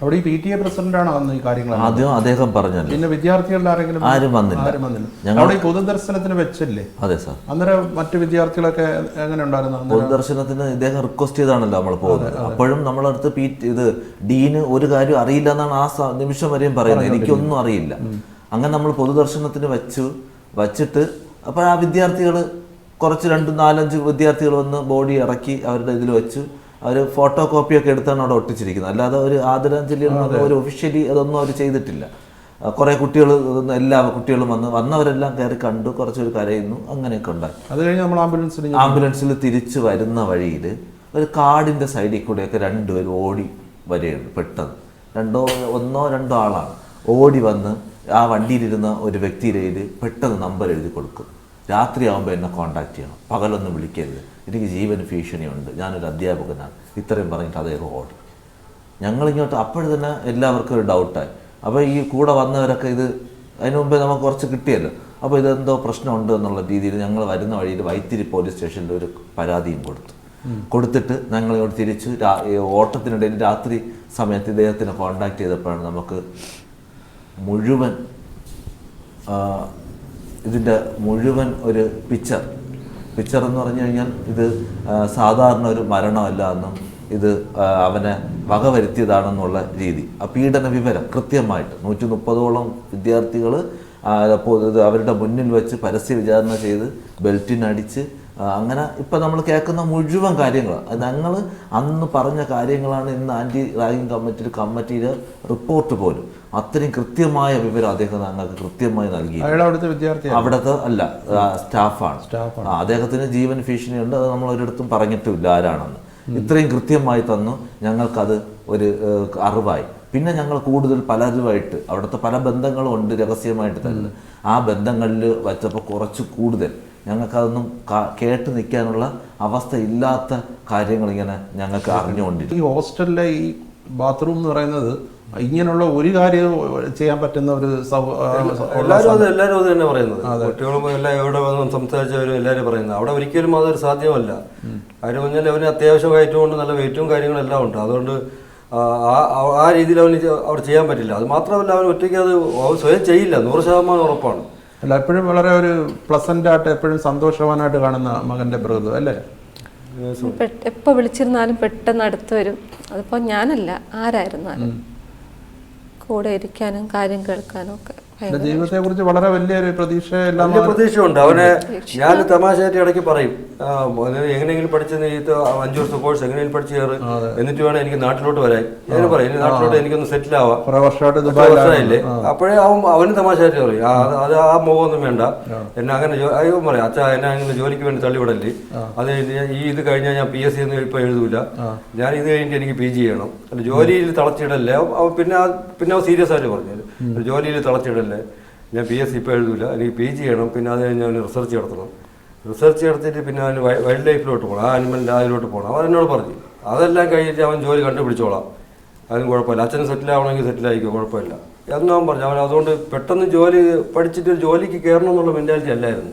അവിടെ ഈ P T A പ്രസിഡന്റാണ് വന്ന് ഈ കാര്യങ്ങൾ ആദ്യം അദ്ദേഹം പറഞ്ഞല്ലോ. പിന്നെ വിദ്യാർത്ഥികളുടെ ആരെങ്കിലും ആരും വന്നില്ല. ആരും വന്നില്ല. ഞങ്ങളുടെ ഈ പൊതുദർശനത്തിന് വെച്ചില്ലേ? അതെ സാർ. അന്നേരം മറ്റു വിദ്യാർത്ഥികളൊക്കെ എങ്ങനെ ഉണ്ടായിരുന്നു? പൊതുദർശനത്തിന് ഇദ്ദേഹം റിക്വസ്റ്റ് ചെയ്താണല്ലോ നമ്മൾ പോകുന്നത്. അപ്പോഴും നമ്മളടുത്ത് പി ഇത് ഡീന് ഒരു കാര്യം അറിയില്ല എന്നാണ് ആ നിമിഷം വരെയും പറയുന്നത്. എനിക്കൊന്നും അറിയില്ല. അങ്ങനെ നമ്മൾ പൊതുദർശനത്തിന് വെച്ചു. വച്ചിട്ട് അപ്പോൾ ആ വിദ്യാർത്ഥികൾ കുറച്ച് രണ്ട് നാലഞ്ച് വിദ്യാർത്ഥികൾ വന്ന് ബോഡി ഇറക്കി അവരുടെ ഇതിൽ വെച്ച്. അവർ ഫോട്ടോ കോപ്പിയൊക്കെ എടുത്താണ് അവിടെ ഒട്ടിച്ചിരിക്കുന്നത്. അല്ലാതെ ഒരു ആദരാഞ്ജലി ഒരു ഒഫീഷ്യലി അതൊന്നും അവർ ചെയ്തിട്ടില്ല. കുറേ കുട്ടികൾ എല്ലാ കുട്ടികളും വന്ന് വന്നവരെല്ലാം കയറി കണ്ടു കുറച്ചൊരു കരയുന്നു അങ്ങനെയൊക്കെ ഉണ്ടായി. അത് കഴിഞ്ഞ് നമ്മൾ ആംബുലൻസിൽ ആംബുലൻസിൽ തിരിച്ചു വരുന്ന വഴിയിൽ ഒരു കാടിന്റെ സൈഡിൽ കൂടെയൊക്കെ രണ്ടുപേരും ഓടി വരികയാണ് പെട്ടെന്ന്. രണ്ടോ ഒന്നോ രണ്ടോ ആളാണ് ഓടി വന്ന് ആ വണ്ടിയിലിരുന്ന ഒരു വ്യക്തിയുടെ പെട്ടെന്ന് നമ്പർ എഴുതി കൊടുക്കും. രാത്രിയാകുമ്പോൾ എന്നെ കോണ്ടാക്ട് ചെയ്യണം. പകലൊന്നും വിളിക്കരുത്. എനിക്ക് ജീവൻ ഭീഷണിയുണ്ട്. ഞാനൊരു അധ്യാപകനാണ്. ഇത്രയും പറഞ്ഞിട്ട് അദ്ദേഹം ഓടി ഞങ്ങളിങ്ങോട്ട് അപ്പോഴും തന്നെ എല്ലാവർക്കും ഒരു ഡൗട്ടായി അപ്പോൾ ഈ കൂടെ വന്നവരൊക്കെ ഇത് അതിന് മുമ്പേ നമുക്ക് കുറച്ച് കിട്ടിയല്ലോ. അപ്പോൾ ഇതെന്തോ പ്രശ്നമുണ്ട് എന്നുള്ള രീതിയിൽ ഞങ്ങൾ വരുന്ന വഴിയിൽ വൈത്തിരി പോലീസ് സ്റ്റേഷനിൽ ഒരു പരാതിയും കൊടുത്തു. കൊടുത്തിട്ട് ഞങ്ങളിങ്ങോട്ട് തിരിച്ച് ഓട്ടത്തിനിടയിൽ രാത്രി സമയത്ത് ഇദ്ദേഹത്തിനെ കോണ്ടാക്ട് ചെയ്തപ്പോഴാണ് നമുക്ക് മുഴുവൻ ഇതിന്റെ മുഴുവൻ ഒരു പിക്ചർ പിക്ചർ എന്ന് പറഞ്ഞു കഴിഞ്ഞാൽ ഇത് സാധാരണ ഒരു മരണമല്ല എന്നും ഇത് അവനെ വകവരുത്തിയതാണെന്നുള്ള രീതി. ആ പീഡന വിവരം കൃത്യമായിട്ട് നൂറ്റി മുപ്പതോളം വിദ്യാർത്ഥികൾ അവരുടെ മുന്നിൽ വെച്ച് പരസ്യ വിചാരണ ചെയ്ത് ബെൽറ്റിനടിച്ച് അങ്ങനെ ഇപ്പം നമ്മൾ കേൾക്കുന്ന മുഴുവൻ കാര്യങ്ങൾ ഞങ്ങൾ അന്ന് പറഞ്ഞ കാര്യങ്ങളാണ് ഇന്ന് ആന്റി റാഗിങ് കമ്മിറ്റിയിൽ കമ്മിറ്റിയിലെ റിപ്പോർട്ട് പോലും. അത്രയും കൃത്യമായ വിവരം അദ്ദേഹം ഞങ്ങൾക്ക് കൃത്യമായി നൽകി അവിടുത്തെ അല്ല സ്റ്റാഫാണ്. അദ്ദേഹത്തിന് ജീവൻ ഭീഷണിയുണ്ട് അത് നമ്മൾ ഒരിടത്തും പറഞ്ഞിട്ടില്ല ആരാണെന്ന്. ഇത്രയും കൃത്യമായി തന്നു ഞങ്ങൾക്കത് ഒരു അറിവായി. പിന്നെ ഞങ്ങൾ കൂടുതൽ പലരുമായിട്ട് അവിടുത്തെ പല ബന്ധങ്ങളും ഉണ്ട് രഹസ്യമായിട്ട് തന്നെ. ആ ബന്ധങ്ങളിൽ വച്ചപ്പോൾ കുറച്ച് കൂടുതൽ. ഞങ്ങൾക്കതൊന്നും കാ- കേട്ട് നിൽക്കാനുള്ള അവസ്ഥ ഇല്ലാത്ത കാര്യങ്ങൾ ഇങ്ങനെ ഞങ്ങൾക്ക് അറിഞ്ഞുകൊണ്ടിരിക്കും ഈ ഹോസ്റ്റലിലെ ഈ ബാത്റൂം എന്ന് പറയുന്നത് ഇങ്ങനെയുള്ള ഒരു കാര്യം ചെയ്യാൻ പറ്റുന്ന ഒരു എല്ലാവരും അത് എല്ലാവരും അത് തന്നെ പറയുന്നത്. കുട്ടികളും എല്ലാം എവിടെ വന്ന് സംസാരിച്ചവരും എല്ലാവരും പറയുന്നത്. അവിടെ ഒരിക്കലും അതൊരു സാധ്യമല്ല. കാര്യം പറഞ്ഞാൽ അവന് അത്യാവശ്യം കയറ്റമുണ്ട് നല്ല വെയിറ്റും കാര്യങ്ങളും എല്ലാം ഉണ്ട്. അതുകൊണ്ട് ആ രീതിയിൽ അവന് അവിടെ ചെയ്യാൻ പറ്റില്ല. അത് മാത്രമല്ല അവൻ ഒറ്റയ്ക്ക് അത് അവൻ സ്വയം ചെയ്യില്ല. നൂറ് ശതമാനം ഉറപ്പാണ്. അല്ല എപ്പോഴും വളരെ ഒരു പ്ലസന്റ് ആയിട്ട് എപ്പോഴും സന്തോഷവാനായിട്ട് കാണുന്ന മകന്റെ പ്രകൃതം അല്ലേ? എപ്പോ വിളിച്ചിരുന്നാലും പെട്ടെന്ന് അടുത്ത് വരും. അതിപ്പോൾ ഞാനല്ല ആരായിരുന്നാലും. കൂടെ ഇരിക്കാനും കാര്യം കേൾക്കാനും ഒക്കെ. എന്റെ ജീവിതത്തെ കുറിച്ച് വളരെ വലിയൊരു പ്രതീക്ഷ എല്ലാം പ്രതീക്ഷയുണ്ട്. അവന് ഞാൻ തമാശയായിട്ട് ഇടയ്ക്ക് പറയും മോനെ എങ്ങനെയെങ്കിലും പഠിച്ച് നീ അഞ്ചു വർഷം കോഴ്സ് എങ്ങനെയെങ്കിലും പഠിച്ച് കയറ്. എന്നിട്ട് വേണം എനിക്ക് നാട്ടിലോട്ട് വരാൻ. ഞാൻ പറയും "ഇനി നാട്ടിലോട്ട് എനിക്കൊന്ന് സെറ്റിൽ ആവാം. കുറെ വർഷമായിട്ട് വർഷമായില്ലേ? അപ്പോഴേ അവൻ അവന് തമാശയായിട്ട് പറയും "ആ, അത് ആ മുഖമൊന്നും വേണ്ട. എന്നെ അങ്ങനെ അയ്യോ പറയും അച്ഛാ എന്നെ അങ്ങനെ ജോലിക്ക് വേണ്ടി തള്ളിവിടല്ലേ? അത് കഴിഞ്ഞ് ഈ ഇത് കഴിഞ്ഞാൽ ഞാൻ പി എസ് സി ഒന്നും ഇപ്പൊ എഴുതൂല. ഞാൻ ഇത് കഴിഞ്ഞിട്ട് എനിക്ക് പി ജി ചെയ്യണം. അല്ല ജോലിയിൽ തളച്ചിടല്ലേ? പിന്നെ ആ- പിന്നെ അവൻ സീരിയസ് ആയിട്ട് പറഞ്ഞു ജോലിയിൽ തളച്ചിടല്ലേ? ഞാൻ പി എസ് സി ഇപ്പോൾ എഴുതില്ല എനിക്ക് പി ജി ചെയ്യണം. പിന്നെ അത് ഞാൻ റിസർച്ച് നടത്തണം. റിസർച്ച് നടത്തിയിട്ട് പിന്നെ അവന് വൈൽഡ് ലൈഫിലോട്ട് പോകണം ആ അനിമലിന്റെ അതിലോട്ട് പോകണം അവൻ എന്നോട് പറഞ്ഞു. അതെല്ലാം കഴിഞ്ഞിട്ട് അവൻ ജോലി കണ്ടുപിടിച്ചോളാം. അതിന് കുഴപ്പമില്ല. അച്ഛന് സെറ്റിലാവണമെങ്കിൽ സെറ്റിലായിരിക്കും കുഴപ്പമില്ല. എന്നും പറഞ്ഞു. അവൻ അതുകൊണ്ട് പെട്ടെന്ന് ജോലി പഠിച്ചിട്ട് ജോലിക്ക് കയറണം എന്നുള്ള മെന്റാലിറ്റി അല്ലായിരുന്നു.